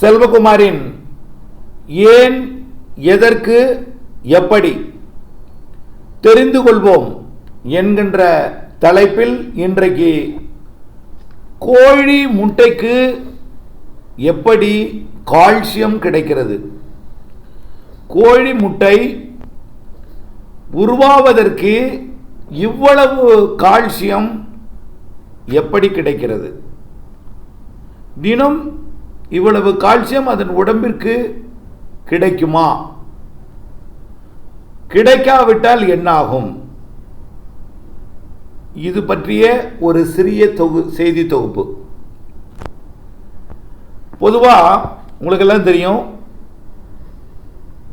செல்வகுமாரின் ஏன் எதற்கு எப்படி தெரிந்து கொள்வோம் என்கின்ற தலைப்பில் இன்றைக்கு கோழி முட்டைக்கு எப்படி கால்சியம் கிடைக்கிறது? கோழி முட்டை உருவாவதற்கு இவ்வளவு கால்சியம் எப்படி கிடைக்கிறது? தினம் இவ்வளவு கால்சியம் அதன் உடம்பிற்கு கிடைக்குமா? கிடைக்காவிட்டால் என்னாகும்? இது பற்றிய ஒரு சிறிய தொகு செய்தி தொகுப்பு. பொதுவாக உங்களுக்கெல்லாம் தெரியும்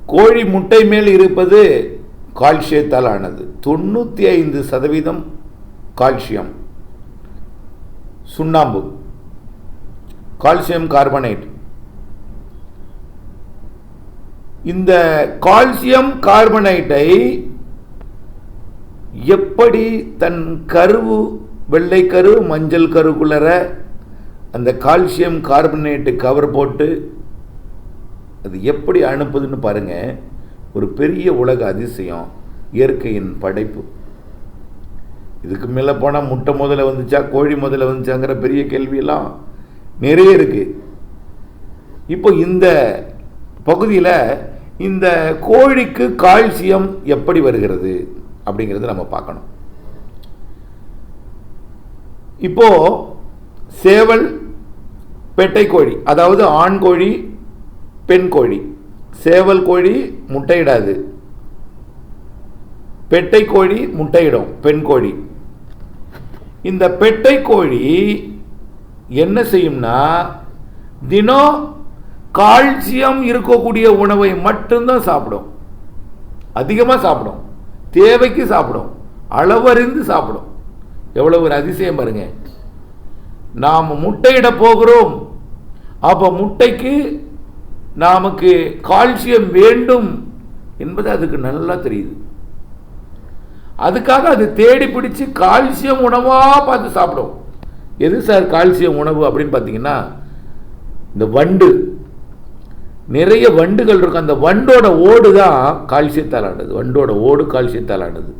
கோழி முட்டை மேல் இருப்பது கால்சியத்தால் ஆனது. தொண்ணூற்றி ஐந்து சதவீதம் கால்சியம். சுண்ணாம்பு. Calcium carbonate. இந்த கால்சியம் கார்பனேட்டை எப்படி தன் கருவு வெள்ளை கரு மஞ்சள் கருக்குள்ளர அந்த கால்சியம் கார்பனேட்டு கவர் போட்டு அது எப்படி அனுப்புதுன்னு பாருங்க. ஒரு பெரிய உலக அதிசயம் இயற்கையின் படைப்பு. இதுக்கு மேலே போனால் முட்டை முதல்ல வந்துச்சா கோழி முதல்ல வந்துச்சாங்கிற பெரிய கேள்வியெல்லாம் நிறைய இருக்குது இப்போ இந்த பகுதியில் இந்த கோழிக்கு கால்சியம் எப்படி வருகிறது அப்படிங்கிறது நம்ம பார்க்கணும். இப்போ சேவல் பெட்டை கோழி அதாவது ஆண் கோழி பெண் கோழி. சேவல் கோழி முட்டையிடாது. பெட்டை கோழி முட்டையிடும் பெண் கோழி. இந்த பெட்டை கோழி என்ன செய்யும்னா தினம் கால்சியம் இருக்கக்கூடிய உணவை மட்டும்தான் சாப்பிடும். அதிகமாக சாப்பிடும். தேவைக்கு சாப்பிடும். அளவறிந்து சாப்பிடும். எவ்வளோ ஒரு அதிசயம் பாருங்க. நாம் முட்டையிட போகிறோம். அப்போ முட்டைக்கு நமக்கு கால்சியம் வேண்டும் என்பது அதுக்கு நல்லா தெரியுது. அதுக்காக அது தேடி பிடிச்சு கால்சியம் உணவாக பார்த்து சாப்பிடும். எது சார் கால்சியம் உணவு அப்படின்னு பார்த்தீங்கன்னா இந்த வண்டு. நிறைய வண்டுகள் இருக்கும். அந்த வண்டோட ஓடு தான் கால்சியத்தால் ஆனது. வண்டோட ஓடு கால்சியத்தால் ஆனது.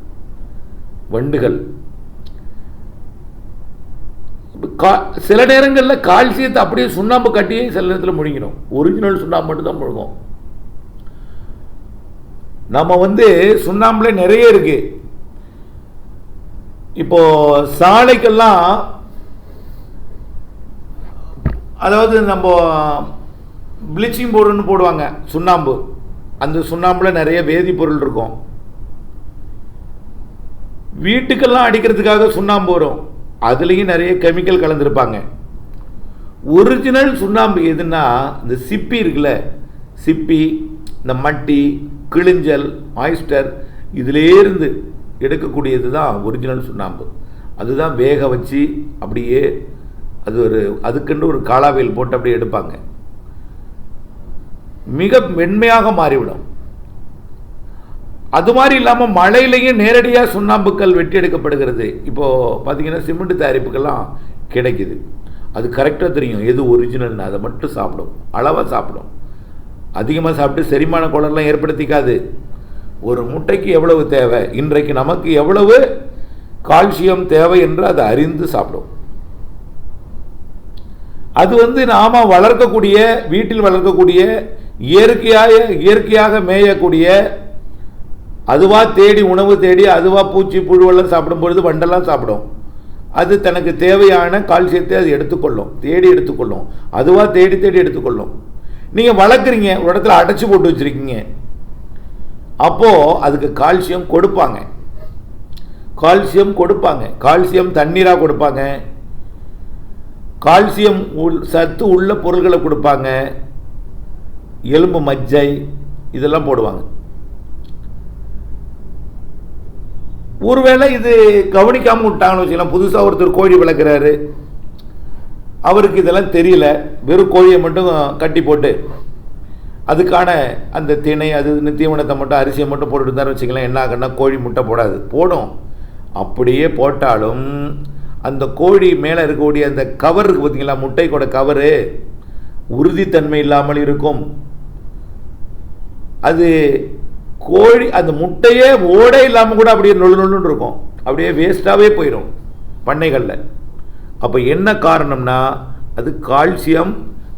வண்டுகள். கா- சில நேரங்களில் கால்சியத்தை அப்படியே சுண்ணாம்பு கட்டியே சில நேரத்தில் முழுங்கிடும். ஒரிஜினல் சுண்ணாம்பு மட்டும் தான் முழுகும். நம்ம வந்து சுண்ணாம்புல நிறைய இருக்கு. இப்போ சாலைக்கெல்லாம் அதாவது நம்ம ப்ளீச்சிங் பவுடர்னு போடுவாங்க சுண்ணாம்பு. அந்த சுண்ணாம்பில் நிறைய வேதிப்பொருள் இருக்கும். வீட்டுக்கெல்லாம் அடிக்கிறதுக்காக சுண்ணாம்பு வரும். அதுலேயும் நிறைய கெமிக்கல் கலந்துருப்பாங்க. ஒரிஜினல் சுண்ணாம்பு எதுன்னா இந்த சிப்பி இருக்குல்ல சிப்பி இந்த மட்டி கிழிஞ்சல் ஆயிஸ்டர் இதிலேருந்து எடுக்கக்கூடியது தான் ஒரிஜினல் சுண்ணாம்பு. அதுதான் வேக வச்சு அப்படியே அது ஒரு அதுக்குன்னு ஒரு காலாவியல் போட்டு அப்படியே எடுப்பாங்க. மிக மென்மையாக மாறிவிடும். அது மாதிரி இல்லாமல் மழையிலையும் நேரடியாக சுண்ணாம்புக்கல் வெட்டி எடுக்கப்படுகிறது. இப்போது பார்த்தீங்கன்னா சிமெண்ட் தயாரிப்புக்கெல்லாம் கிடைக்குது. அது கரெக்டாக தெரியும். எது ஒரிஜினல்னு அதை மட்டும் சாப்பிடும். அளவாக சாப்பிடும். அதிகமாக சாப்பிட்டு செரிமான குளம்லாம் ஏற்படுத்திக்காது. ஒரு முட்டைக்கு எவ்வளவு தேவை? இன்றைக்கு நமக்கு எவ்வளவு கால்சியம் தேவை என்று அதை அறிந்து சாப்பிடும். அது வந்து நாம வளர்க்கக்கூடிய வீட்டில் வளர்க்கக்கூடிய இயற்கையாக இயற்கையாக மேயக்கூடிய அதுவாக தேடி உணவு தேடி அதுவாக பூச்சி புழுவெல்லாம் சாப்பிடும்பொழுது வண்டெல்லாம் சாப்பிடும். அது தனக்கு தேவையான கால்சியத்தை அது எடுத்துக்கொள்ளும். தேடி எடுத்துக்கொள்ளும். அதுவாக தேடி தேடி எடுத்துக்கொள்ளும். நீங்கள் வளர்க்குறீங்க ஒரு இடத்துல அடைச்சி போட்டு வச்சுருக்கீங்க. அப்போது அதுக்கு கால்சியம் கொடுப்பாங்க. கால்சியம் கொடுப்பாங்க. கால்சியம் தண்ணீராக கொடுப்பாங்க. கால்சியம் உள் சத்து உள்ள பொருள்களை கொடுப்பாங்க. எலும்பு மஜ்ஜை இதெல்லாம் போடுவாங்க. ஒருவேளை இது கவனிக்காமல் விட்டாங்கன்னு வச்சுக்கலாம் புதுசாக ஒருத்தர் கோழி வளர்க்குறாரு. அவருக்கு இதெல்லாம் தெரியல. வெறும் கோழியை மட்டும் கட்டி போட்டு அதுக்கான அந்த திணை அது தீவனத்தை மட்டும் அரிசியை மட்டும் போட்டுட்டு இருந்தாரு வச்சுக்கலாம் என்ன ஆகுன்னா கோழி முட்டை போடாது. போடும். அப்படியே போட்டாலும் அந்த கோழி மேலே இருக்கக்கூடிய அந்த கவர் இருக்குது பார்த்தீங்களா முட்டை கூட கவரு உறுதித்தன்மை இல்லாமல் இருக்கும். அது கோழி அந்த முட்டையே ஓடே இல்லாமல் கூட அப்படியே நொழு நொழுன்னு இருக்கும். அப்படியே வேஸ்ட்டாகவே போயிடும் பண்ணைகளில். அப்போ என்ன காரணம்னா அது கால்சியம்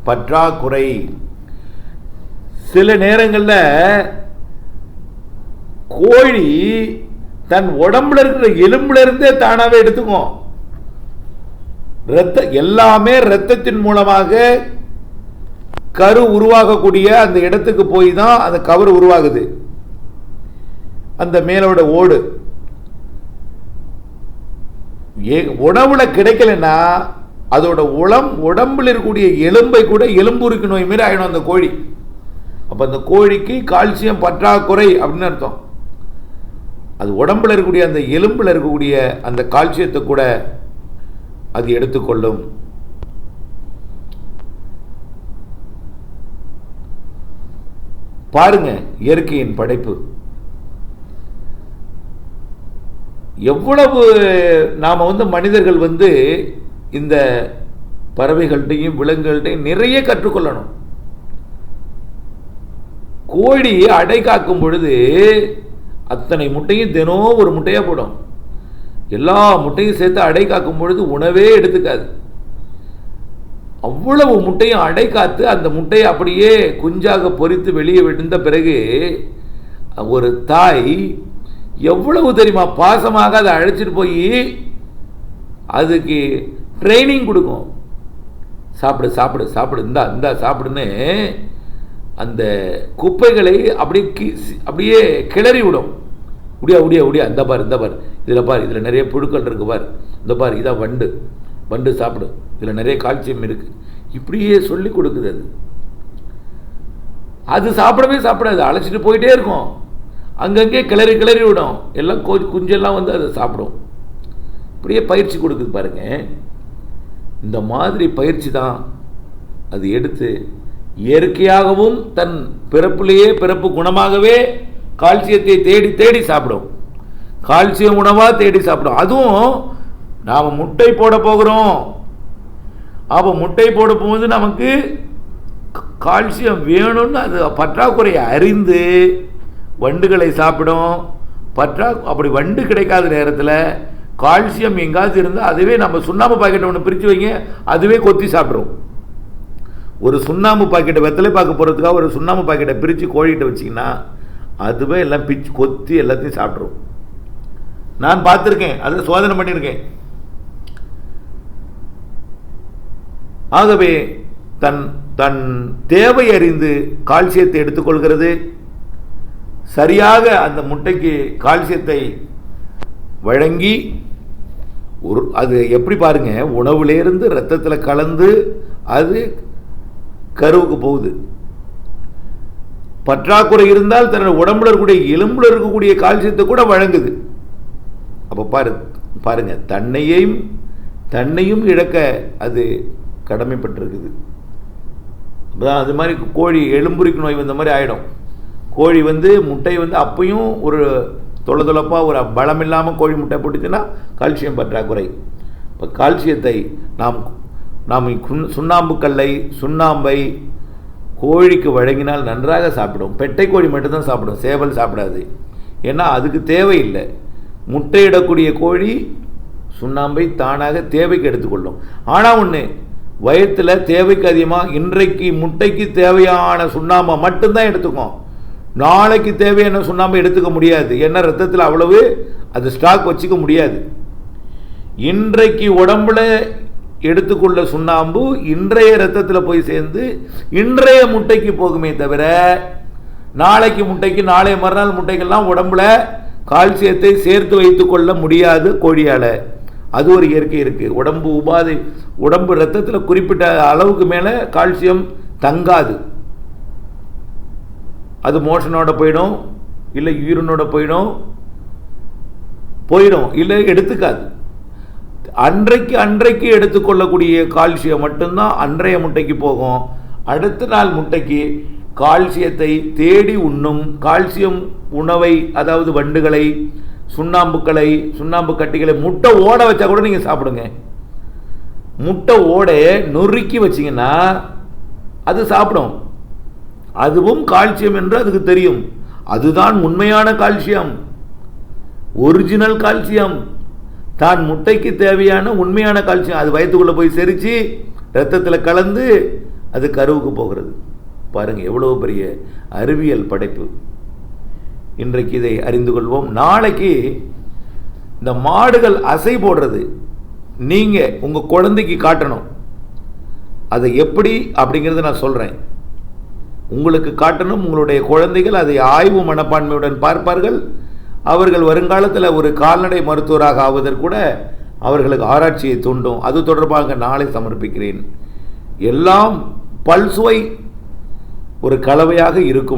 பற்றாக்குறை. சில நேரங்களில் கோழி தன் உடம்புல இருக்கிற எலும்புல இருந்தே தானாகவே எடுத்துக்கும். இரத்த எல்லாமே ரத்தத்தின் மூலமாக கரு உருவாகக்கூடிய அந்த இடத்துக்கு போய் தான் அந்த கவர் உருவாகுது. அந்த மேலோட ஓடு. ஏ- உணவுல கிடைக்கலன்னா அதோட உளம் உடம்புல இருக்கக்கூடிய எலும்பை கூட எலும்புருக்கு நோய் மாரி ஆயிடும் அந்த கோழி. அப்போ அந்த கோழிக்கு கால்சியம் பற்றாக்குறை அப்படின்னு அர்த்தம். அது உடம்புல இருக்கக்கூடிய அந்த எலும்பில் இருக்கக்கூடிய அந்த கால்சியத்தை கூட அது எடுத்துக்கொள்ளும். பாருங்க இயற்கையின் படைப்பு. எவ்வளவு நாம் வந்து மனிதர்கள் வந்து இந்த பறவைகள்கிட்டையும் விலங்குகள்கிட்டையும் நிறைய கற்றுக்கொள்ளணும். கோழி அடை காக்கும் பொழுது அத்தனை முட்டையும் தினம் ஒரு முட்டையாக போடும். எல்லா முட்டையும் சேர்த்து அடை காக்கும் பொழுது உணவே எடுத்துக்காது. அவ்வளவு முட்டையும் அடை காத்து அந்த முட்டையை அப்படியே குஞ்சாக பொரித்து வெளியே விழுந்த பிறகு ஒரு தாய் எவ்வளவு தெரியுமா பாசமாக அதை அழைச்சிட்டு போய் அதுக்கு ட்ரைனிங் கொடுக்கும். சாப்பிடு சாப்பிடு சாப்பிடு இந்தா இந்தா சாப்பிடுன்னு அந்த குப்பைகளை அப்படியே அப்படியே கிளறி விடும். உடியா உடியா உடியா இந்த பார் இந்த பார். இதில் பார் இதில் நிறைய புழுக்கள் இருக்குது பார். இந்த பார் இதான் வண்டு. வண்டு சாப்பிடு. இதில் நிறைய கால்சியம் இருக்குது இப்படியே சொல்லி கொடுக்குது அது. அது சாப்பிடவே சாப்பிடாது. அழைச்சிட்டு போயிட்டே இருக்கும். அங்கங்கே கிளறி கிளறி விடும். எல்லாம் கோ குஞ்செல்லாம் வந்து அதை சாப்பிடும். இப்படியே பயிற்சி கொடுக்குது பாருங்க. இந்த மாதிரி பயிற்சி தான் அது எடுத்து இயற்கையாகவும் தன் பிறப்பிலேயே பிறப்பு குணமாகவே கால்சியத்தை தேடி தேடி சாப்பிடும். கால்சியம் உணவாக தேடி சாப்பிடும். அதுவும் நாம் முட்டை போட போகிறோம். அப்போ முட்டை போட போகும்போது நமக்கு கால்சியம் வேணும்னு அது பற்றாக்குறையை அறிந்து வண்டுகளை சாப்பிடும். பற்றா அப்படி வண்டு கிடைக்காத நேரத்தில் கால்சியம் எங்காவது இருந்தால் அதுவே நம்ம சுண்ணாம்பு பாக்கெட் ஒன்று பிரித்து வைங்க அதுவே கொத்தி சாப்பிட்றோம் ஒரு சுண்ணாம்பு பாக்கெட்டை வெத்தலை பார்க்க போகிறதுக்காக ஒரு சுண்ணாம்பு பாக்கெட்டை பிரித்து கோழிகிட்ட வச்சிங்கன்னா அதுவே எல்லாம் பிச்சு கொத்தி எல்லாத்தையும் சாப்பிட்ருவோம் நான் பார்த்துருக்கேன் அதை சோதனை பண்ணியிருக்கேன். ஆகவே தன் தன் தேவை அறிந்து கால்சியத்தை எடுத்துக்கொள்கிறது. சரியாக அந்த முட்டைக்கு கால்சியத்தை வழங்கி ஒரு அது எப்படி பாருங்க உணவுலேருந்து ரத்தத்தில் கலந்து அது கருவுக்கு போகுது. பற்றாக்குறை இருந்தால் தன்னோட உடம்புல இருக்கக்கூடிய எலும்புல இருக்கக்கூடிய கால்சியத்தை கூட வழங்குது. அப்போ பாரு பாருங்கள் தன்னையும் தன்னையும் இழக்க அது கடமைப்பட்டிருக்குது. அதான் அது மாதிரி கோழி எலும்புரிக்கு நோய் வந்த மாதிரி ஆகிடும் கோழி வந்து முட்டை வந்து அப்பயும் ஒரு தொலை தொலைப்பாக ஒரு பலம் இல்லாமல் கோழி முட்டை போட்டுச்சுன்னா கால்சியம் பற்றாக்குறை. இப்போ கால்சியத்தை நாம் நாம் சுண்ணாம்பு கல்லை சுண்ணாம்பை கோழிக்கு வழங்கினால் நன்றாக சாப்பிடும். பெட்டை கோழி மட்டும்தான் சாப்பிடும். சேவல் சாப்பிடாது. ஏன்னா அதுக்கு தேவையில்லை. முட்டையிடக்கூடிய கோழி சுண்ணாம்பை தானாக தேவைக்கு எடுத்துக்கொள்ளும். ஆனால் ஒன்று வயத்தில் தேவைக்கு அதிகமாக இன்றைக்கு முட்டைக்கு தேவையான சுண்ணாம்பை மட்டும்தான் எடுத்துக்கும். நாளைக்கு தேவையான சுண்ணாம்பை எடுத்துக்க முடியாது. ஏன்னா ரத்தத்தில் அவ்வளவு அது ஸ்டாக் வச்சுக்க முடியாது. இன்றைக்கு உடம்புல எடுத்துக்கொள்ள சுண்ணாம்பு இன்றைய ரத்தத்தில் போய் சேர்ந்து இன்றைய முட்டைக்கு போகுமே தவிர நாளைக்கு முட்டைக்கு நாளைய மறுநாள் முட்டைக்கெல்லாம் உடம்புல கால்சியத்தை சேர்த்து வைத்து கொள்ள முடியாது கோழியால். அது ஒரு இயற்கை இருக்குது உடம்பு உபாதை உடம்பு ரத்தத்தில் குறிப்பிட்ட அளவுக்கு மேலே கால்சியம் தங்காது. அது மோஷனோட போயிடும் இல்லை யூரினோட போயிடும் போயிடும் இல்லை எடுத்துக்காது. அன்றைக்கு அன்றைக்கு எடுத்துக்கொள்ளக்கூடிய கால்சியம் மட்டும்தான் அன்றைய முட்டைக்கு போகும். அடுத்த நாள் முட்டைக்கு கால்சியத்தை தேடி உண்ணும் கால்சியம் உணவை அதாவது வண்டுகளை சுண்ணாம்புக்களை சுண்ணாம்பு கட்டிகளை முட்டை ஓட வச்சா கூட நீங்கள் சாப்பிடுங்க. முட்டை ஓட நொறுக்கி வச்சிங்கன்னா அது சாப்பிடும். அதுவும் கால்சியம் என்று அதுக்கு தெரியும். அதுதான் உண்மையான கால்சியம். Original calcium. தான் முட்டைக்கு தேவையான உண்மையான கால்சியம். அது வயிற்றுக்குள்ளே போய் செரித்து ரத்தத்தில் கலந்து அது கருவுக்கு போகிறது. பாருங்கள் எவ்வளோ பெரிய அறிவியல் படைப்பு. இன்றைக்கு இதை அறிந்து கொள்வோம். நாளைக்கு இந்த மாடுகள் அசை போடுறது நீங்கள் உங்கள் குழந்தைக்கு காட்டணும். அதை எப்படி அப்படிங்கிறத நான் சொல்கிறேன் உங்களுக்கு காட்டணும் உங்களுடைய குழந்தைகள் அதை ஆய்வு மனப்பான்மையுடன் பார்ப்பார்கள். அவர்கள் வருங்காலத்தில் ஒரு கால்நடை மருத்துவராக ஆவதற்கூட அவர்களுக்கு ஆராய்ச்சியை தூண்டும். அது தொடர்பாக நாளை சமர்ப்பிக்கிறேன். எல்லாம் பல்சுவை ஒரு கலவையாக இருக்கும்.